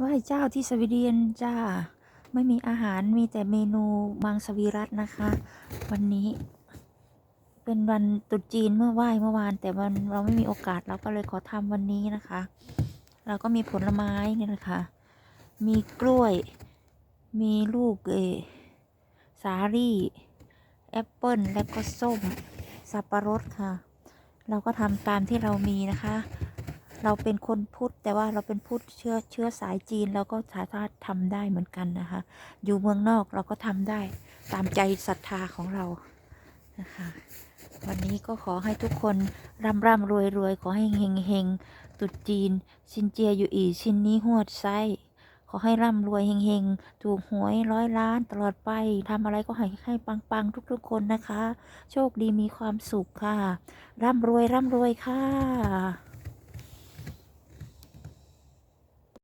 ไหว้เจ้าที่สวีเดนจ้า ไม่มีอาหารมีแต่เมนูมังสวิรัตนะคะ วันนี้เป็นวันตรุษจีนเมื่อไหว้เมื่อวาน แต่วันเราไม่มีโอกาสเราก็เลยขอทำวันนี้นะคะ เราก็มีผลไม้นี่นะคะ มีกล้วย มีลูกเอสาลี่แอปเปิลแล้วก็ส้มสับปะรดค่ะ เราก็ทำตามที่เรามีนะคะ เราเป็นคนพุทธแต่ว่าเราเป็นพุทธเชื้อเชื้อสายจีนเราก็สามารถทำได้เหมือนกันนะคะ อยู่เมืองนอกเราก็ทำได้ตามใจศรัทธาของเรานะคะวันนี้ก็ขอให้ทุกคนร่ำร่ำรวยรวยขอให้เฮงเฮงตรุษจีน ชินเจียอยู่อีชินนี้หวดไส้ขอให้ร่ำรวยเฮงเฮงถูกหวยร้อยล้านตลอดไปทำอะไรก็ให้ให้ปังปังๆทุก ๆ คนนะคะ โชคดีมีความสุขค่ะ ร่ำรวยร่ำรวยค่ะ